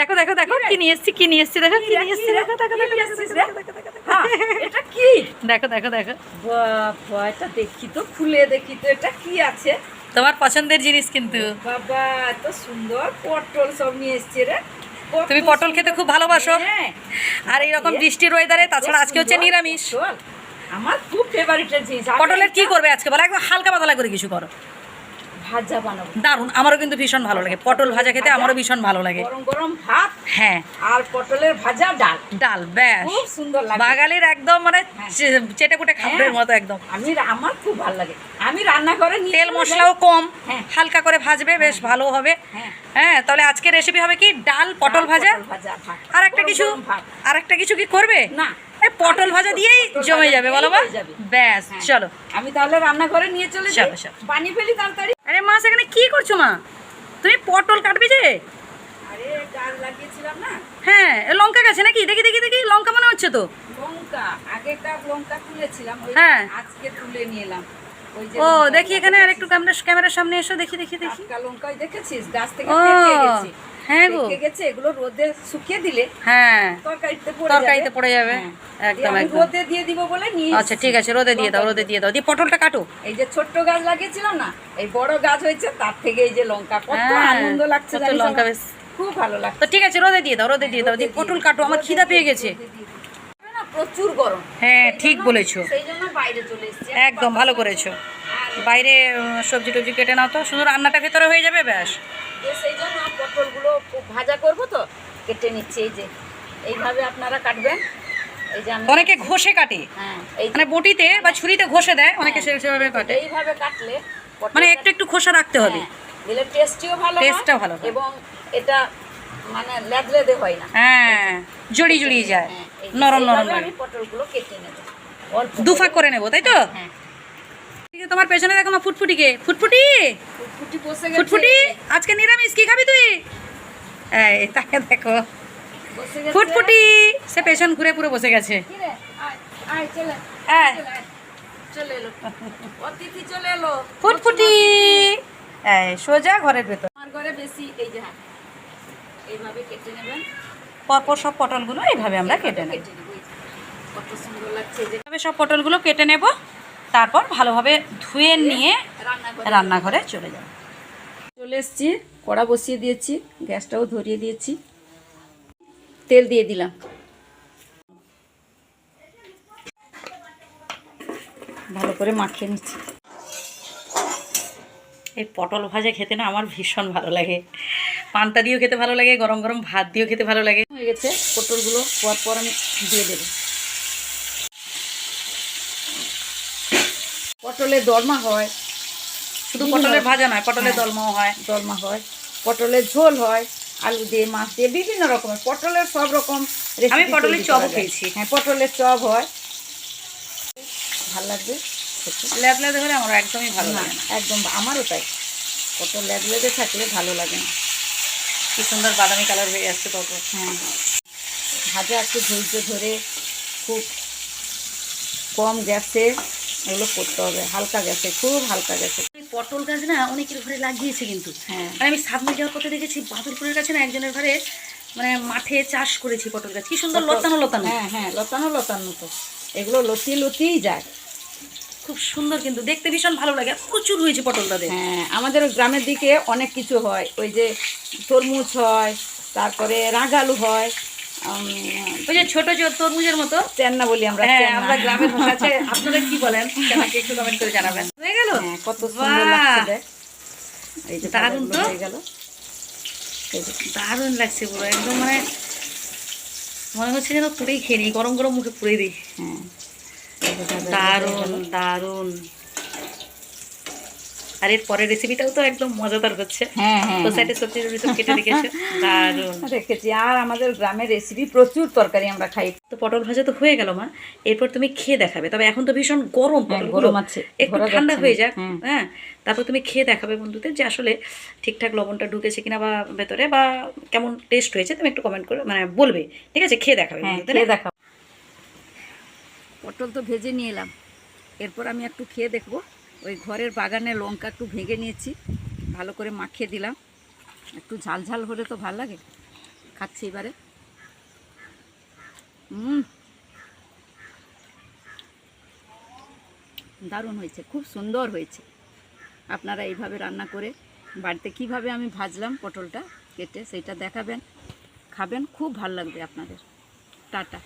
দেখো দেখো দেখো কি নিয়ে এসছি কি নিয়ে এসছি দেখো কি নিয়ে এসছি দেখো দেখো। হ্যাঁ, এটা কি দেখো দেখো দেখো বাবা এটা দেখি তো খুলে দেখি তো এটা কি আছে তোমার পছন্দের জিনিস কিন্তু বাবা এত সুন্দর পটল সব নিয়ে এসছে রে তুমি পটল খেতে খুব ভালোবাসো হ্যাঁ আর এইরকম বৃষ্টির ওয়েদারে তাছাড়া আজকে হচ্ছে নিরামিষ। আমার খুব ফেভারিটের জিনিস পটলের কি করবে আজকে বলো একদম হালকা পাতলা করে কিছু করো ভাজা বানাবো। দারুণ আমারও কিন্তু ভীষণ ভালো লাগে। পটল ভাজা খেতে আমারও ভীষণ ভালো লাগে। গরম গরম ভাত হ্যাঁ। আর পটলের ভাজা ডাল। ডাল ব্যাস। খুব সুন্দর লাগে। বাঙালির একদম মানে হ্যাঁ। চেটে পুটে খাবারের হ্যাঁ। মতো একদম। আমি আমার খুব ভালো লাগে। আমি রান্না করে তেল মশলাও কম হ্যাঁ। হালকা করে ভাজবে বেশ ভালো হবে। হ্যাঁ। হ্যাঁ তাহলে আজকে রেসিপি হবে কি? ডাল পটল ভাজা। আর একটা কিছু? আর একটা কিছু কি করবে? না। পটল ভাজা দিয়েই জমে যাবে বলো মা। ব্যাস হ্যাঁ। চলো। আমি তাহলে রান্না করে নিয়ে চলে যাব চলো, চলো। বানিয়ে ফেলি তাড়াতাড়ি। আরে মা সেখানে কি করছ মা? তুমি পটল কাটবে যে? আরে গাছ লাগিয়েছিলাম না? হ্যাঁ লঙ্কা গেছে নাকি? দেখি দেখি দেখি লঙ্কা মনে হচ্ছে তো। লঙ্কা আগেকার লঙ্কা তুলেছিলাম হ্যাঁ। আজকে তুলে নিয়ে এলাম। ও দেখি এখানে আর একটু ক্যামেরা ক্যামেরার সামনে এসো দেখি দেখি দেখি। লঙ্কাই দেখেছিস? গাছ থেকে পেকে গেছে। হ্যাঁ গো। পেকে গেছে এগুলো রোদে শুকিয়ে দিলে হ্যাঁ তরকারিতে পড়ে তরকারিতে যাবে। পড়ে যাবে। হ্যাঁ। একদম একদম। রোদে দিয়ে দিব বলে নিয়ে আচ্ছা ঠিক আছে রোদে দিয়ে দাও রোদে দিয়ে দাও। দিয়ে পটলটা কাটো। এই যে ছোট্ট গাছ লাগিয়েছিলাম না এই বড় গাছ হয়েছে তার থেকে এই যে লঙ্কা কত হ্যাঁ, আনন্দ লাগছে লঙ্কা বেশ। খুব ভালো লাগছে। তো ঠিক আছে রোদে দিয়ে দাও রোদে দিয়ে দাও। দিয়ে পটল কাটো আমার খিদা পেয়ে গেছে। প্রচুর গরম। হ্যাঁ ঠিক বলেছ। সেই জন্য বাইরে চলে এসেছি। একদম ভালো করেছ। বাইরে সবজি টবজি কেটে নাও তো শুধু রান্নাটা ভেতরে হয়ে যাবে ব্যাস। সেই জন্য পটলগুলো খুব ভাজা করব তো কেটে নিচ্ছি এই যে। এইভাবে আপনারা কাটবেন। অনেকে ঘষে কাটে। হ্যাঁ মানে বটিতে বা ছুরিতে ঘষে দেয় অনেকে সেভাবে কাটে। এইভাবে কাটলে মানে একটু একটু খোসা রাখতে হবে। হ্যাঁ, দিলে টেস্টিও ভালো টেস্টটাও ভালো এবং এটা মানে লেদলেদে হয় না। হ্যাঁ জড়ি জড়িয়ে যায়। হ্যাঁ, নরম নরম আমি পটলগুলো কেটে নেব। দুফাক করে। নেব তাই তো? হ্যাঁ আছে, তোমার পেছনে দেখো মা ফুটফুটিকে ফুটফুটি? ফুটফুটি বসে গেছে। ফুটফুটি? আজকে নিরামিষ কি খাবি তুই? এই তাকে দেখো। ফুটফুটি সে পেছন ঘুরে পুরো বসে গেছে। ফুটফুটি। সোজা ঘরের ভেতর। আমার ঘরে বেশি এই যে হ্যাঁ। এইভাবে কেটে নেবেন। পরপর সব পটলগুলো এইভাবে আমরা কেটে নেব। কত সুন্দর লাগছে এই যে এইভাবে সব পটলগুলো কেটে নেব তারপর ভালোভাবে ধুয়ে নিয়ে রান্নাঘরে চলে যাব। চলে এসছি কড়া বসিয়ে দিয়েছি গ্যাসটাও ধরিয়ে দিয়েছি। তেল দিয়ে দিলাম। ভালো করে মাখিয়ে নিচ্ছি। এই পটল ভাজা খেতে না আমার ভীষণ ভালো লাগে। পান্তা দিয়েও খেতে ভালো লাগে গরম গরম ভাত দিয়েও খেতে ভালো লাগে। হয়ে গেছে পটলগুলো পর পর আমি দিয়ে দেবো। পটলের দরমা হয়। শুধু পটলের ভাজা নয় পটলের হ্যাঁ। দলমাও হয়। দরমা হয়। পটলের ঝোল হয় আলু দিয়ে মাছ দিয়ে বিভিন্ন রকমের। পটলের সব রকম আমি পটলের যায়। খেয়েছি। হ্যাঁ পটলের চপ হয়। ভালো লাগবে ল্যাদ হলে আমার একদমই ভালো লাগে না। একদম আমারও তাই। পটল লেদলেদে থাকলে ভালো লাগে না। কি সুন্দর বাদামি কালার হয়ে আসছে পটল হ্যাঁ। ভাজা একটু ধৈর্য ধরে খুব কম গ্যাসে এগুলো করতে হবে হালকা গ্যাসে খুব হালকা গ্যাসে। পটল গাছ না অনেকের ঘরে লাগিয়েছে কিন্তু। হ্যাঁ। মানে আমি সাবমিট যাওয়ার পথে দেখেছি বাদুরপুরের কাছে না একজনের ঘরে মানে মাঠে চাষ করেছি পটল গাছ। কি সুন্দর লতানো লতানো। হ্যাঁ হ্যাঁ লতানো লতানো তো। এগুলো লতিয়ে লতিয়েই যায়। খুব সুন্দর কিন্তু। দেখতে ভীষণ ভালো লাগে। প্রচুর হয়েছে পটল তাদের হ্যাঁ আমাদের গ্রামের দিকে অনেক কিছু হয়। ওই যে তরমুজ হয় তারপরে রাগালু হয় ওই যে ছোট ছোট তরমুজের মতো। চেন্না বলি আমরা হ্যাঁ আমরা গ্রামের আছে। আপনারা কি বলেন? আমাকে একটু কমেন্ট করে জানাবেন। হয়ে গেল? হ্যাঁ কত সুন্দর লাগছে এই যে দারুণ তো। হয়ে গেল। দারুণ লাগছে পুরো। একদম মানে মনে হচ্ছে যেন পুরেই খেয়ে নিই। গরম গরম মুখে পুরে দিই। হ্যাঁ। হয়ে দারুণ দারুণ। আর এর পরের রেসিপিটাও তো একদম মজাদার হচ্ছে। হ্যাঁ হ্যাঁ তো সাইডে সবজি টবজি সব কেটে রেখেছে? দারুণ। হ্যাঁ। রেখেছি। আর আমাদের গ্রামের রেসিপি প্রচুর তরকারি আমরা খাই। তো পটল ভাজা তো হয়ে গেল মা। এরপর তুমি খেয়ে দেখাবে। তবে এখন তো ভীষণ গরম হ্যাঁ, গরম আছে, একটু ঠান্ডা হয়ে যাক। হ্যাঁ তারপর তুমি খেয়ে দেখাবে বন্ধুদের যে আসলে ঠিকঠাক লবণটা ঢুকেছে কিনা বা ভেতরে বা কেমন টেস্ট হয়েছে। তুমি একটু কমেন্ট করে মানে বলবে। ঠিক আছে? খেয়ে দেখাবে হ্যাঁ বন্ধুদের খেয়ে দেখাও। পটল তো ভেজে নিয়ে এলাম। এরপর আমি একটু খেয়ে দেখব। ওই ঘরের বাগানে লঙ্কা একটু ভেঙে নিয়েছি। ভালো করে মাখিয়ে দিলাম। একটু ঝাল ঝাল হলে তো ভালো লাগে। খাচ্ছি এবারে। হুম দারুণ হয়েছে, খুব সুন্দর হয়েছে। আপনারা এইভাবে রান্না করে বাড়িতে কীভাবে আমি ভাজলাম পটলটা কেটে সেটা দেখাবেন। খাবেন, খুব ভালো লাগবে আপনাদের। টাটা।